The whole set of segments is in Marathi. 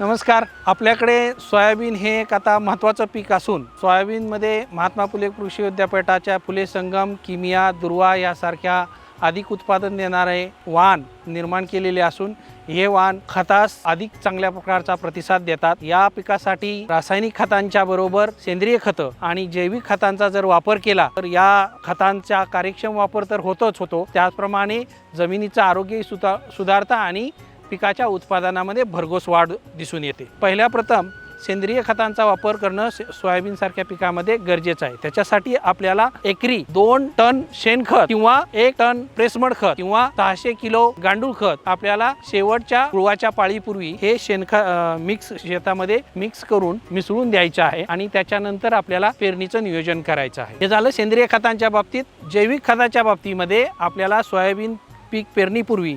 नमस्कार. आपल्याकडे सोयाबीन हे एक आता महत्त्वाचं पीक असून सोयाबीनमध्ये महात्मा फुले कृषी विद्यापीठाच्या फुले संगम किमिया दुर्वा यासारख्या अधिक उत्पादन देणारे वाण निर्माण केलेले असून हे वाण खतास अधिक चांगल्या प्रकारचा प्रतिसाद देतात. या पिकासाठी रासायनिक खतांच्या बरोबर सेंद्रिय खतं आणि जैविक खतांचा जर वापर केला तर या खतांचा कार्यक्षम वापर तर होतोच होतो. त्याचप्रमाणे जमिनीचं आरोग्यही सुधा सुधारतं आणि पिकाच्या उत्पादनामध्ये भरघोस वाढ दिसून येते. पहिल्या प्रथम सेंद्रिय खतांचा वापर करणं सोयाबीन सोयाबीनसारख्या पिकामध्ये गरजेचं आहे. त्याच्यासाठी आपल्याला एकरी दोन टन शेणखत किंवा एक टन प्रेसमड खत किंवा सहाशे किलो गांडूळ खत आपल्याला शेवटच्या गुळवाच्या पाळीपूर्वी हे शेणखत मिक्स शेतामध्ये मिक्स करून मिसळून द्यायचं आहे आणि त्याच्यानंतर आपल्याला पेरणीचं नियोजन करायचं आहे. हे झालं सेंद्रिय खतांच्या बाबतीत. जैविक खताच्या बाबतीमध्ये आपल्याला सोयाबीन पीक पेरणीपूर्वी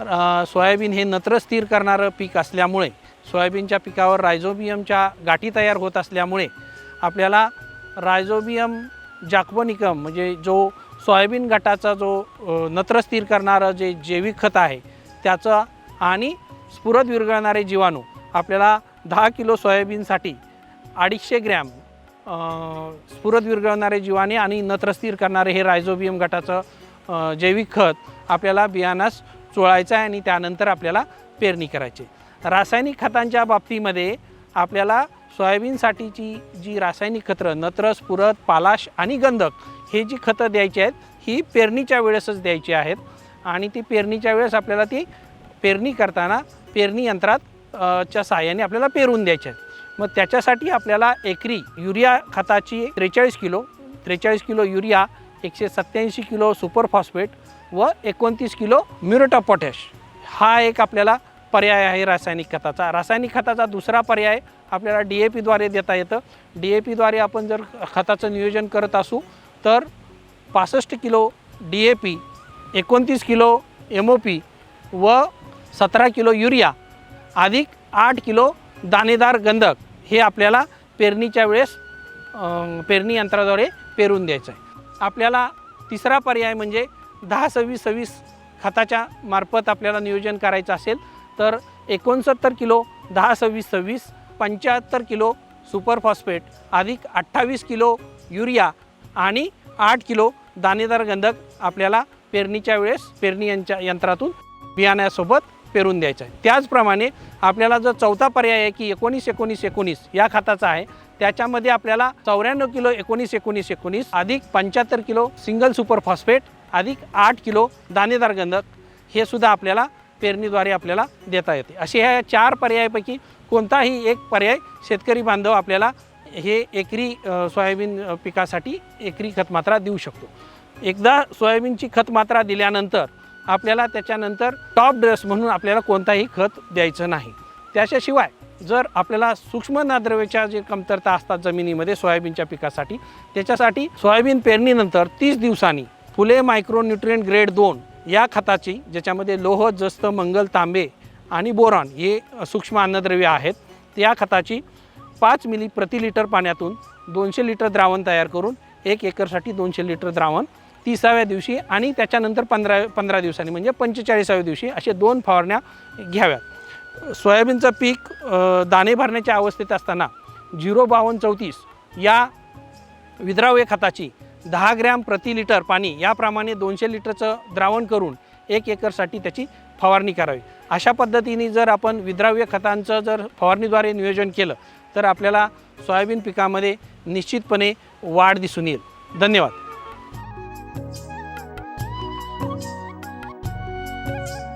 सोयाबीन हे नत्र स्थिर करणारं पीक असल्यामुळे सोयाबीनच्या पिकावर रायझोबियमच्या गाठी तयार होत असल्यामुळे आपल्याला रायझोबियम जाक्बोनिकम म्हणजे जो सोयाबीन गटाचा जो नत्र स्थिर करणारं जे जैविक खत आहे त्याचं आणि स्फुरद विरघळणारे जीवाणू आपल्याला दहा किलो सोयाबीनसाठी अडीचशे ग्रॅम स्फुरद विरघळणारे जीवाणे आणि नत्र स्थिर करणारे हे रायझोबियम गटाचं जैविक खत आपल्याला बियाणास चोळायचं आहे आणि त्यानंतर आपल्याला पेरणी करायची रासायनिक खतांच्या बाबतीमध्ये आपल्याला सोयाबीनसाठीची जी रासायनिक खतं नत्रस पुरत पालाश आणि गंधक हे जी खतं द्यायची आहेत ही पेरणीच्या वेळेसच द्यायची आहेत. आणि ती पेरणीच्या वेळेस आपल्याला ती पेरणी करताना पेरणी यंत्रात च्या सहाय्याने आपल्याला पेरून द्यायचे आहेत. मग त्याच्यासाठी आपल्याला एकरी युरिया खताची त्रेचाळीस किलो त्रेचाळीस किलो युरिया एकशे सत्त्याऐंशी किलो सुपर फॉस्फेट व एकोणतीस किलो म्युरेट ऑफ पोटॅश. हा एक आपल्याला पर्याय आहे रासायनिक खताचा. रासायनिक खताचा दुसरा पर्याय आपल्याला डी ए पीद्वारे देता येतं. डी ए पीद्वारे आपण जर खताचं नियोजन करत असू तर पासष्ट किलो डी ए पी एकोणतीस किलो एम ओ पी व सतरा किलो युरिया अधिक आठ किलो दाणेदार गंधक हे आपल्याला पेरणीच्या वेळेस पेरणी यंत्राद्वारे पेरून द्यायचं आहे. आपल्याला तिसरा पर्याय म्हणजे दहा सव्वीस सव्वीस खताच्या मार्फत आपल्याला नियोजन करायचं असेल तर एकोणसत्तर किलो दहा सव्वीस सव्वीस पंच्याहत्तर किलो सुपर फॉस्फेट अधिक अठ्ठावीस किलो युरिया आणि आठ किलो दाणेदार गंधक आपल्याला पेरणीच्या वेळेस पेरणी यांच्या यंत्रातून बियाण्यासोबत पेरून द्यायचं आहे. त्याचप्रमाणे आपल्याला जो चौथा पर्याय आहे की एकोणीस एकोणीस एकोणीस या खताचा आहे त्याच्यामध्ये आपल्याला चौऱ्याण्णव किलो एकोणीस एकोणीस एकोणीस अधिक पंच्याहत्तर किलो सिंगल सुपर फॉस्फेट अधिक आठ किलो दाणेदार गंधक हे सुद्धा आपल्याला पेरणीद्वारे आपल्याला देता येते. असे ह्या चार पर्यायापैकी कोणताही एक पर्याय शेतकरी बांधव आपल्याला हे एकरी सोयाबीन पिकासाठी एकरी खतमात्रा देऊ शकतो. एकदा सोयाबीनची खतमात्रा दिल्यानंतर आपल्याला त्याच्यानंतर टॉप ड्रेस म्हणून आपल्याला कोणताही खत द्यायचं नाही. त्याच्याशिवाय जर आपल्याला सूक्ष्म नाद्रव्याच्या जे कमतरता असतात जमिनीमध्ये सोयाबीनच्या पिकासाठी त्याच्यासाठी सोयाबीन पेरणीनंतर तीस दिवसांनी फुले मायक्रो ग्रेड दोन या खताची ज्याच्यामध्ये लोह जस्त मंगल तांबे आणि बोरॉन हे सूक्ष्म अन्नद्रव्य आहेत या खताची पाच मिली प्रति लिटर पाण्यातून दोनशे लिटर द्रावण तयार करून एक एकरसाठी दोनशे लिटर द्रावण तिसाव्या दिवशी आणि त्याच्यानंतर पंधरा पंधरा दिवसांनी म्हणजे पंचेचाळीसाव्या दिवशी असे दोन फवारण्या घ्याव्यात. सोयाबीनचं पीक दाणे भरण्याच्या अवस्थेत असताना झिरो बावन्न चौतीस या विद्राव्य खताची दहा ग्रॅम प्रति लिटर पाणी याप्रमाणे दोनशे लिटरचं द्रावण करून एक एकरसाठी त्याची फवारणी करावी. अशा पद्धतीने जर आपण विद्राव्य खतांचं जर फवारणीद्वारे नियोजन केलं तर आपल्याला सोयाबीन पिकामध्ये निश्चितपणे वाढ दिसून येईल. धन्यवाद.